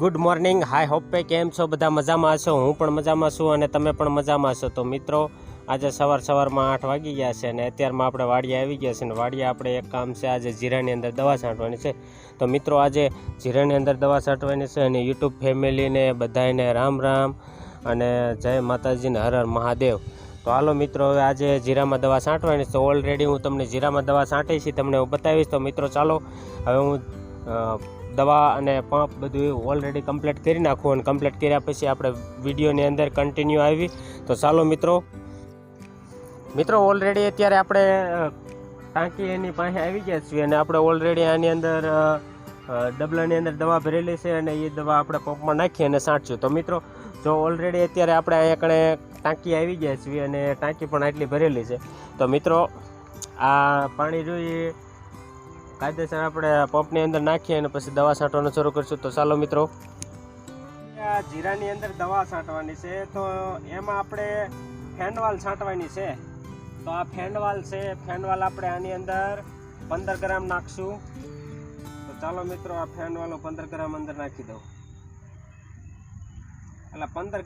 Good morning hi hope કેમ છો? બધા મજામાં છો? હું પણ મજામાં છું અને તમે પણ મજામાં છો. તો મિત્રો, આજે સવાર સવારમાં આઠ વાગી ગયા છે અને અત્યારમાં આપણે વાડીએ આવી ગયા છે અને વાડીએ આપણે એક કામ છે, આજે જીરાની અંદર દવા છાંટવાની છે. તો મિત્રો, આજે જીરાની અંદર દવા છાંટવાની છે અને યુટ્યુબ ફેમિલીને બધાને રામ રામ અને જય માતાજીને હર હર મહાદેવ. તો હાલો મિત્રો, હવે આજે જીરામાં દવા છાંટવાની છે. ઓલરેડી હું તમને જીરામાં દવા છાંટી છે તમને હું બતાવીશ. તો મિત્રો, ચાલો, હવે હું દવા અને પંપ બધું ઓલરેડી કમ્પ્લીટ કરી નાખું અને કમ્પ્લીટ કર્યા પછી આપણે વિડીયોની અંદર કન્ટિન્યુ આવી. તો ચાલો મિત્રો. મિત્રો ઓલરેડી અત્યારે આપણે ટાંકી એની પાસે આવી ગયા છીએ અને આપણે ઓલરેડી આની અંદર ડબલાની અંદર દવા ભરેલી છે અને એ દવા આપણે પંપમાં નાખીએ અને સાંટશું તો મિત્રો, જો ઓલરેડી અત્યારે આપણે અહીંયા કણે ટાંકી આવી ગયા છીએ અને ટાંકી પણ આટલી ભરેલી છે. તો મિત્રો, આ પાણી જોઈએ કાયદેસર આપણે પંપની અંદર નાખીએ અને પછી દવા છાંટવાનું શરૂ કરીશું. તો ચાલો મિત્રો. આ જીરાની અંદર દવા છાંટવાની છે. તો એમાં આપણે ફેનવાલ છાંટવાની છે. તો આ ફેનવાલ છે. ફેનવાલ આપણે આની અંદર પંદર ગ્રામ નાખશું. તો ચાલો મિત્રો, આ ફેનવાલો પંદર ગ્રામ અંદર નાખી દઉં. એટલે પંદર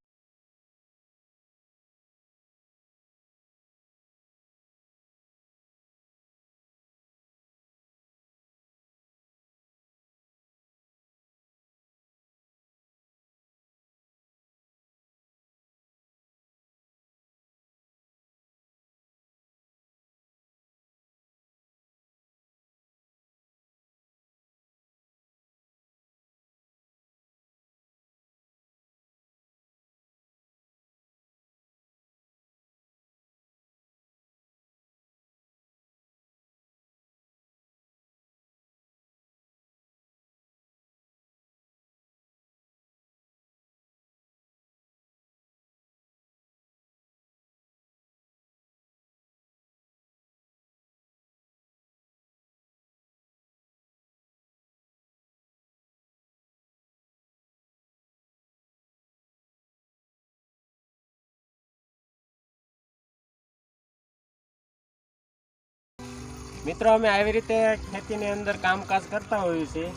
મિત્રો, અમે આવી રીતે ખેતીની અંદર કામકાજ કરતા હોઈએ છીએ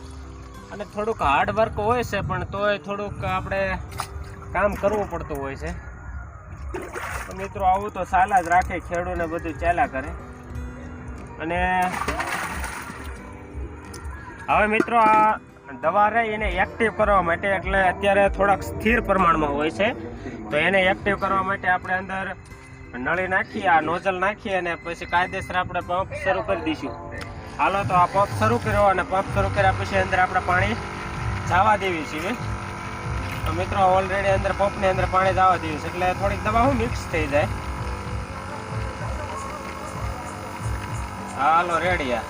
અને થોડુંક હાર્ડ વર્ક હોય છે, પણ તોય થોડુંક આપણે કામ કરવું પડતું હોય છે. તો મિત્રો, આવું તો ચાલા જ રાખે, ખેડૂને બધું ચાલ્યા કરે. અને હવે મિત્રો, આ દવા રહી, એને એક્ટિવ કરવા માટે, એટલે અત્યારે થોડાક સ્થિર પ્રમાણમાં હોય છે. તો એને એક્ટિવ કરવા માટે આપણે અંદર નળી નાખી, આ નોઝલ નાખી અને પછી કાયદેસર આપણે પંપ શરૂ કરી દઈશું. હાલો તો આ પંપ શરૂ કર્યો અને પંપ શરૂ કર્યા પછી અંદર આપણે પાણી જવા દેવી છીએ તો મિત્રો ઓલરેડી અંદર પંપની અંદર પાણી જવા દેવી છે. એટલે થોડીક દવા હું મિક્સ થઈ જાય. હાલો રેડી આ.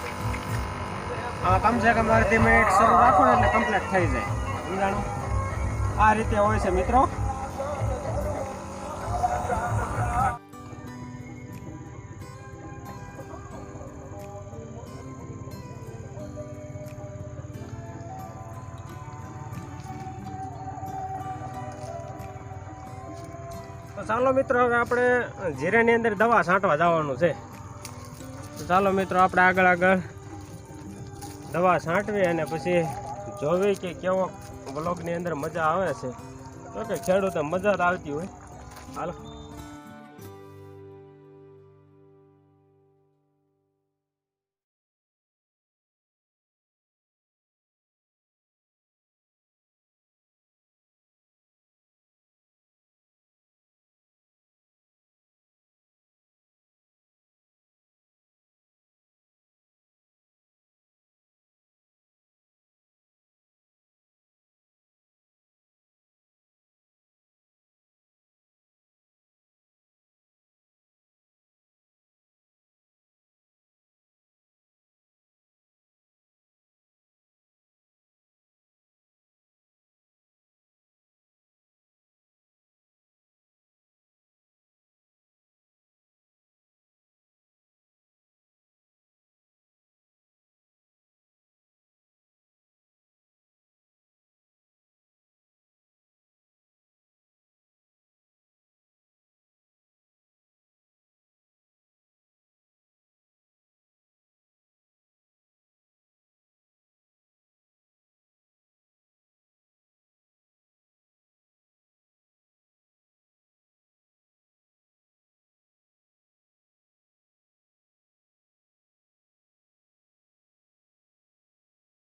કમસે કમ અડધી મિનિટ શરૂ રાખો ને એટલે કમ્પ્લીટ થઈ જાય. સમજાણું? આ રીતે હોય છે, મિત્રો. ચાલો મિત્રો, હવે આપણે જીરાની અંદર દવા છાંટવા જવાનું છે. તો ચાલો મિત્રો, આપણે આગળ આગળ દવા છાંટવી અને પછી જોવી કે કેવો બ્લોગની અંદર મજા આવે છે. તો કે ખેડૂતો મજા જ આવતી હોય. હાલો.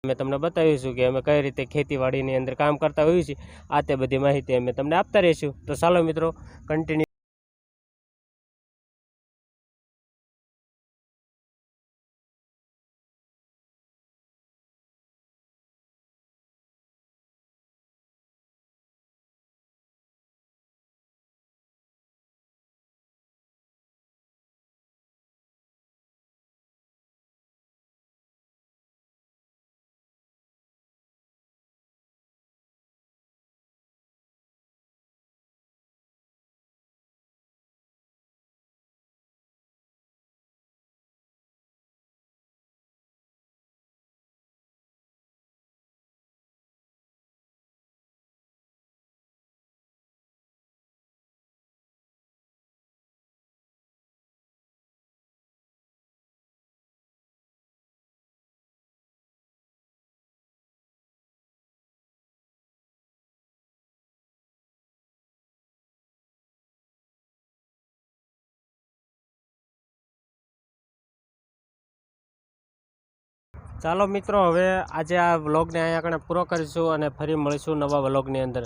અમે તમને બતાવીશું કે અમે કઈ રીતે ખેતીવાડીની અંદર કામ કરતા હોઈએ છીએ. આ તે બધી માહિતી અમે તમને આપતા રહીશું. તો ચાલો મિત્રો કન્ટિન્યુ ચાલો મિત્રો, હવે આજે આ વ્લોગને અહીંયા કણે પૂરો કરીશું અને ફરી મળીશું નવા વ્લોગની અંદર.